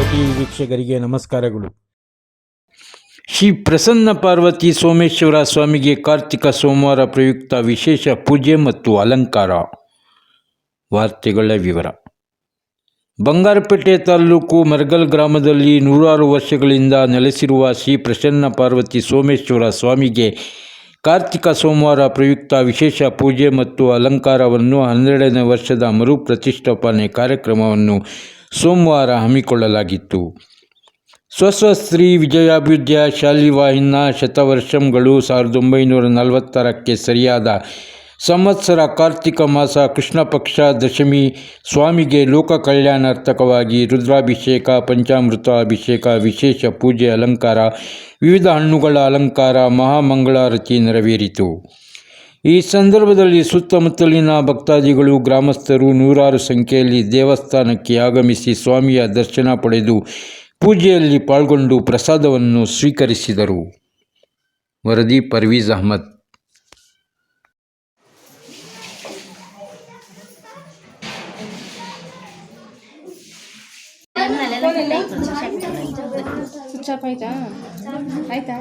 T ವೀಕ್ಷಕರಿಗೆ ನಮಸ್ಕಾರಗಳು. ಶ್ರೀ ಪ್ರಸನ್ನ ಪಾರ್ವತಿ ಸೋಮೇಶ್ವರ ಸ್ವಾಮಿಗೆ ಕಾರ್ತಿಕ ಸೋಮವಾರ ಪ್ರಯುಕ್ತ ವಿಶೇಷ ಪೂಜೆ ಮತ್ತು ಅಲಂಕಾರ. ವಾರ್ತೆಗಳ ವಿವರ. ಬಂಗಾರಪೇಟೆ ತಾಲೂಕು ಮರ್ಗಲ್ ಗ್ರಾಮದಲ್ಲಿ ನೂರಾರು ವರ್ಷಗಳಿಂದ ನೆಲೆಸಿರುವ ಶ್ರೀ ಪ್ರಸನ್ನ ಪಾರ್ವತಿ ಸೋಮೇಶ್ವರ ಸ್ವಾಮಿಗೆ ಕಾರ್ತಿಕ ಸೋಮವಾರ ಪ್ರಯುಕ್ತ ವಿಶೇಷ ಪೂಜೆ ಮತ್ತು ಅಲಂಕಾರವನ್ನು ಹನ್ನೆರಡನೇ ವರ್ಷದ ಮರು ಪ್ರತಿಷ್ಠಾಪನೆ ಕಾರ್ಯಕ್ರಮವನ್ನು ಸೋಮವಾರ ಹಮ್ಮಿಕೊಳ್ಳಲಾಗಿತ್ತು. ಸ್ವಸ್ವಸ್ತ್ರೀ ವಿಜಯಾಭ್ಯುದಯ ಶಾಲಿವಾಹಿನ ಶತವರ್ಷಂಗಳು ಸಾವಿರದ ಒಂಬೈನೂರ ನಲವತ್ತರಕ್ಕೆ ಸರಿಯಾದ ಸಂವತ್ಸರ ಕಾರ್ತಿಕ ಮಾಸ ಕೃಷ್ಣ ಪಕ್ಷ ದಶಮಿ ಸ್ವಾಮಿಗೆ ಲೋಕ ಕಲ್ಯಾಣಾರ್ಥಕವಾಗಿ ರುದ್ರಾಭಿಷೇಕ, ಪಂಚಾಮೃತ ಅಭಿಷೇಕ, ವಿಶೇಷ ಪೂಜೆ, ಅಲಂಕಾರ, ವಿವಿಧ ಹಣ್ಣುಗಳ ಅಲಂಕಾರ ಮಹಾಮಂಗಳಾರತಿ ನೆರವೇರಿತು. ಈ ಸಂದರ್ಭದಲ್ಲಿ ಸುತ್ತಮುತ್ತಲಿನ ಭಕ್ತಾದಿಗಳು, ಗ್ರಾಮಸ್ಥರು ನೂರಾರು ಸಂಖ್ಯೆಯಲ್ಲಿ ದೇವಸ್ಥಾನಕ್ಕೆ ಆಗಮಿಸಿ ಸ್ವಾಮಿಯ ದರ್ಶನ ಪಡೆದು ಪೂಜೆಯಲ್ಲಿ ಪಾಲ್ಗೊಂಡು ಪ್ರಸಾದವನ್ನು ಸ್ವೀಕರಿಸಿದರು. ವರದಿ ಪರ್ವೀಜ್ ಅಹಮದ್. ಆಯ್ತಾ?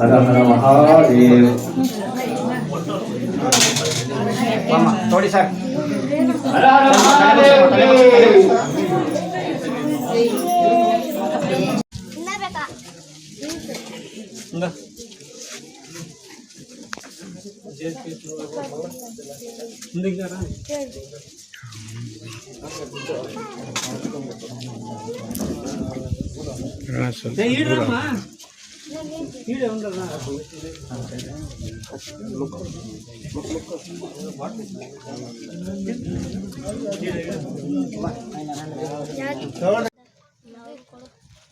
हर हर महादेव थोड़ी सर हर हर महादेव ना जेल के लोग बाबा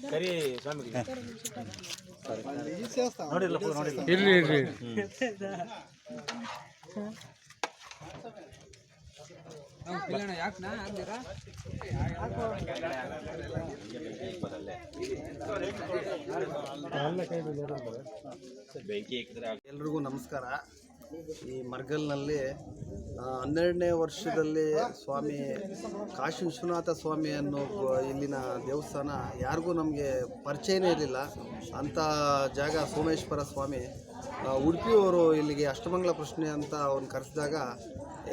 ಸರಿ ಸ್ವಾಮಿ ನೋಡಿಲ್ಲ ನೋಡಿಲ್ಲ ಇರ್ಲಿ ಇರ್ಲಿ ಎಲ್ರಿಗೂ ನಮಸ್ಕಾರ. ಈ ಮರ್ಗಲ್ನಲ್ಲಿ ಹನ್ನೆರಡನೇ ವರ್ಷದಲ್ಲಿ ಸ್ವಾಮಿ ಕಾಶಿ ವಿಶ್ವನಾಥ ಸ್ವಾಮಿ ಅನ್ನೋ ಇಲ್ಲಿನ ದೇವಸ್ಥಾನ ಯಾರಿಗೂ ನಮಗೆ ಪರಿಚಯನೇ ಇರಲಿಲ್ಲ. ಅಂಥ ಜಾಗ ಸೋಮೇಶ್ವರ ಸ್ವಾಮಿ ಉಡುಪಿಯವರು ಇಲ್ಲಿಗೆ ಅಷ್ಟಮಂಗಲ ಪ್ರಶ್ನೆ ಅಂತ ಅವ್ರನ್ನ ಕರೆಸಿದಾಗ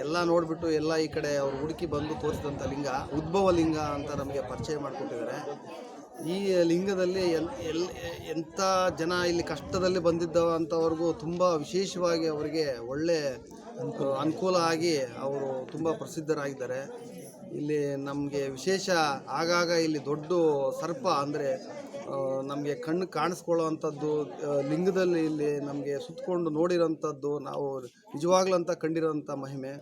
ಎಲ್ಲ ನೋಡಿಬಿಟ್ಟು ಎಲ್ಲ ಈ ಕಡೆ ಅವ್ರು ಹುಡುಕಿ ಬಂದು ತೋರಿಸಿದಂಥ ಲಿಂಗ, ಉದ್ಭವ ಲಿಂಗ ಅಂತ ನಮಗೆ ಪರಿಚಯ ಮಾಡಿಕೊಟ್ಟಿದ್ದಾರೆ. ಈ ಲಿಂಗದಲ್ಲಿ ಎಲ್ ಎಲ್ ಎಂಥ ಜನ ಇಲ್ಲಿ ಕಷ್ಟದಲ್ಲಿ ಬಂದಿದ್ದವಂಥವ್ರಿಗೂ ತುಂಬ ವಿಶೇಷವಾಗಿ ಅವರಿಗೆ ಒಳ್ಳೆ ಅನುಕೂಲ ಆಗಿ ಅವರು ತುಂಬ ಪ್ರಸಿದ್ಧರಾಗಿದ್ದಾರೆ. ಇಲ್ಲಿ ನಮಗೆ ವಿಶೇಷ ಆಗಾಗ ಇಲ್ಲಿ ದೊಡ್ಡ ಸರ್ಪ ಅಂದರೆ ನಮಗೆ ಕಣ್ಣು ಕಾಣಿಸ್ಕೊಳ್ಳೋವಂಥದ್ದು ಲಿಂಗದಲ್ಲಿ ಇಲ್ಲಿ ನಮಗೆ ಸುತ್ತಕೊಂಡು ನೋಡಿರೋಂಥದ್ದು ನಾವು ನಿಜವಾಗ್ಲೂ ಅಂತ ಕಂಡಿರೋಂಥ ಮಹಿಮೆ.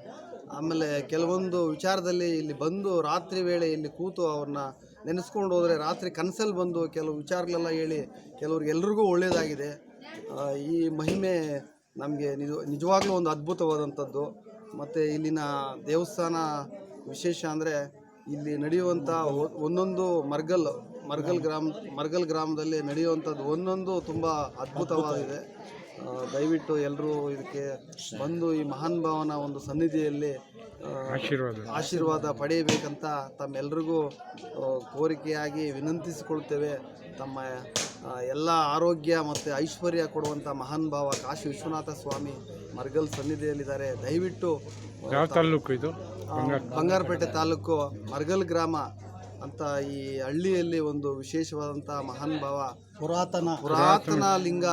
ಆಮೇಲೆ ಕೆಲವೊಂದು ವಿಚಾರದಲ್ಲಿ ಇಲ್ಲಿ ಬಂದು ರಾತ್ರಿ ವೇಳೆ ಇಲ್ಲಿ ಕೂತು ಅವ್ರನ್ನ ನೆನೆಸ್ಕೊಂಡು ಹೋದರೆ ರಾತ್ರಿ ಕನಸಲ್ಲಿ ಬಂದು ಕೆಲವು ವಿಚಾರಗಳೆಲ್ಲ ಹೇಳಿ ಕೆಲವ್ರಿಗೆ ಎಲ್ರಿಗೂ ಒಳ್ಳೆಯದಾಗಿದೆ. ಈ ಮಹಿಮೆ ನಮಗೆ ನಿಜ, ನಿಜವಾಗ್ಲೂ ಒಂದು ಅದ್ಭುತವಾದಂಥದ್ದು. ಮತ್ತು ಇಲ್ಲಿನ ದೇವಸ್ಥಾನ ವಿಶೇಷ ಅಂದರೆ ಇಲ್ಲಿ ನಡೆಯುವಂಥ ಒಂದೊಂದು ಮರ್ಗಲ್ ಮರ್ಗಲ್ ಗ್ರಾಮ ಮರ್ಗಲ್ ಗ್ರಾಮದಲ್ಲಿ ನಡೆಯುವಂಥದ್ದು ಒಂದೊಂದು ತುಂಬ ಅದ್ಭುತವಾಗಿದೆ. ದಯವಿಟ್ಟು ಎಲ್ಲರೂ ಇದಕ್ಕೆ ಬಂದು ಈ ಮಹಾನ್ ಭಾವನ ಒಂದು ಸನ್ನಿಧಿಯಲ್ಲಿ ಆಶೀರ್ವಾದ. ಆಶೀರ್ವಾದ ಪಡೆಯಬೇಕಂತ ತಮ್ಮೆಲ್ರಿಗೂ ಕೋರಿಕೆಯಾಗಿ ವಿನಂತಿಸಿಕೊಳ್ತೇವೆ. ತಮ್ಮ ಎಲ್ಲ ಆರೋಗ್ಯ ಮತ್ತು ಐಶ್ವರ್ಯ ಕೊಡುವಂಥ ಮಹಾನ್ ಭಾವ ಕಾಶಿ ವಿಶ್ವನಾಥ ಸ್ವಾಮಿ ಮರ್ಗಲ್ ಸನ್ನಿಧಿಯಲ್ಲಿದ್ದಾರೆ. ದಯವಿಟ್ಟು ಯಾವ ತಾಲೂಕು ಇದು? ಬಂಗಾರಪೇಟೆ ತಾಲೂಕು ಮರ್ಗಲ್ ಗ್ರಾಮ ಅಂತ ಈ ಹಳ್ಳಿಯಲ್ಲಿ ಒಂದು ವಿಶೇಷವಾದಂಥ ಮಹಾನ್ ಭಾವ. ಪುರಾತನ ಪುರಾತನ ಲಿಂಗ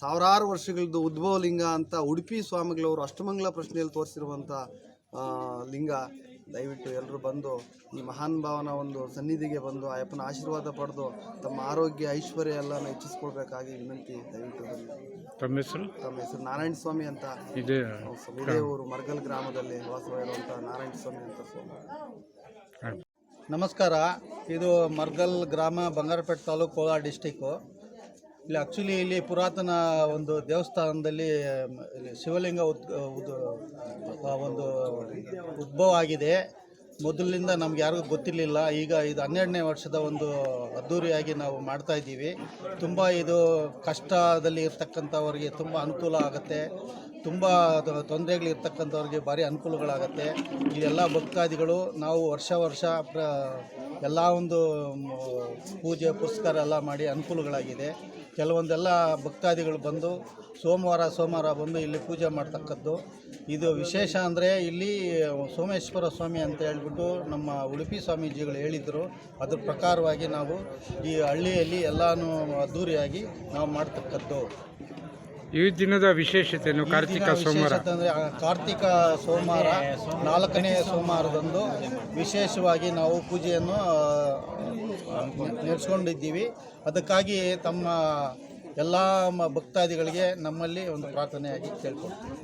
ಸಾವಿರಾರು ವರ್ಷಗಳದ್ದು ಉದ್ಭವ ಲಿಂಗ ಅಂತ ಉಡುಪಿ ಸ್ವಾಮಿಗಳವರು ಅಷ್ಟಮಂಗಲ ಪ್ರಶ್ನೆಯಲ್ಲಿ ತೋರಿಸಿರುವಂಥ ಲಿಂಗ. ದಯವಿಟ್ಟು ಎಲ್ಲರೂ ಬಂದು ಈ ಮಹಾನ್ ಭಾವನ ಒಂದು ಸನ್ನಿಧಿಗೆ ಬಂದು ಅಯ್ಯಪ್ಪನ ಆಶೀರ್ವಾದ ಪಡೆದು ತಮ್ಮ ಆರೋಗ್ಯ ಐಶ್ವರ್ಯ ಎಲ್ಲನ ಹೆಚ್ಚಿಸ್ಕೊಳ್ಬೇಕಾಗಿ ವಿನಂತಿ ದಯವಿಟ್ಟು. ತಮ್ಮ ಹೆಸರು? ತಮ್ಮ ಹೆಸರು ನಾರಾಯಣ ಸ್ವಾಮಿ ಅಂತ. ಇದೇ ಇದೇ ಊರು ಮರ್ಗಲ್ ಗ್ರಾಮದಲ್ಲಿ ವಾಸವಾಗಿರುವಂಥ ನಾರಾಯಣ ಸ್ವಾಮಿ ಅಂತ ಸ್ವಾಮಿ. ನಮಸ್ಕಾರ. ಇದು ಮರ್ಗಲ್ ಗ್ರಾಮ ಬಂಗಾರಪೇಟೆ ತಾಲೂಕು ಕೋಲಾರ ಡಿಸ್ಟಿಕ್ಕು ಇಲ್ಲಿ ಆ್ಯಕ್ಚುಲಿ ಇಲ್ಲಿ ಪುರಾತನ ಒಂದು ದೇವಸ್ಥಾನದಲ್ಲಿ ಶಿವಲಿಂಗ ಉದ್ ಉದ್ ಒಂದು ಉದ್ಭವ ಆಗಿದೆ. ಮೊದಲಿನಿಂದ ನಮ್ಗೆ ಯಾರಿಗೂ ಗೊತ್ತಿರಲಿಲ್ಲ. ಈಗ ಇದು ಹನ್ನೆರಡನೇ ವರ್ಷದ ಒಂದು ಅದ್ಧೂರಿಯಾಗಿ ನಾವು ಮಾಡ್ತಾ ಇದ್ದೀವಿ. ತುಂಬ ಇದು ಕಷ್ಟದಲ್ಲಿ ಇರ್ತಕ್ಕಂಥವ್ರಿಗೆ ತುಂಬ ಅನುಕೂಲ ಆಗುತ್ತೆ. ತುಂಬ ತೊಂದರೆಗಳಿರ್ತಕ್ಕಂಥವ್ರಿಗೆ ಭಾರಿ ಅನುಕೂಲಗಳಾಗತ್ತೆ. ಎಲ್ಲ ಭಕ್ತಾದಿಗಳು ನಾವು ವರ್ಷ ವರ್ಷ ಪ್ರ ಎಲ್ಲ ಒಂದು ಪೂಜೆ, ಪುರಸ್ಕಾರ ಎಲ್ಲ ಮಾಡಿ ಅನುಕೂಲಗಳಾಗಿದೆ. ಕೆಲವೊಂದೆಲ್ಲ ಭಕ್ತಾದಿಗಳು ಬಂದು ಸೋಮವಾರ ಸೋಮವಾರ ಬಂದು ಇಲ್ಲಿ ಪೂಜೆ ಮಾಡ್ತಕ್ಕದ್ದು. ಇದು ವಿಶೇಷ ಅಂದರೆ ಇಲ್ಲಿ ಸೋಮೇಶ್ವರ ಸ್ವಾಮಿ ಅಂತ ಹೇಳ್ಬಿಟ್ಟು ನಮ್ಮ ಉಡುಪಿ ಸ್ವಾಮೀಜಿಗಳು ಹೇಳಿದರು. ಅದ್ರ ಪ್ರಕಾರವಾಗಿ ನಾವು ಈ ಹಳ್ಳಿಯಲ್ಲಿ ಎಲ್ಲನೂ ಅದ್ದೂರಿಯಾಗಿ ನಾವು ಮಾಡ್ತಕ್ಕದ್ದು. ಈ ದಿನದ ವಿಶೇಷತೆಯನ್ನು ಕಾರ್ತಿಕ ಸೋಮವಾರ. ಅಂದರೆ ಕಾರ್ತಿಕ ಸೋಮವಾರ ನಾಲ್ಕನೇ ಸೋಮವಾರದಂದು ವಿಶೇಷವಾಗಿ ನಾವು ಪೂಜೆಯನ್ನು ನಡೆಸ್ಕೊಂಡಿದ್ದೀವಿ. ಅದಕ್ಕಾಗಿ ತಮ್ಮ ಎಲ್ಲ ಭಕ್ತಾದಿಗಳಿಗೆ ನಮ್ಮಲ್ಲಿ ಒಂದು ಪ್ರಾರ್ಥನೆಯಾಗಿ ಕೇಳ್ಕೊಳ್ತೀವಿ.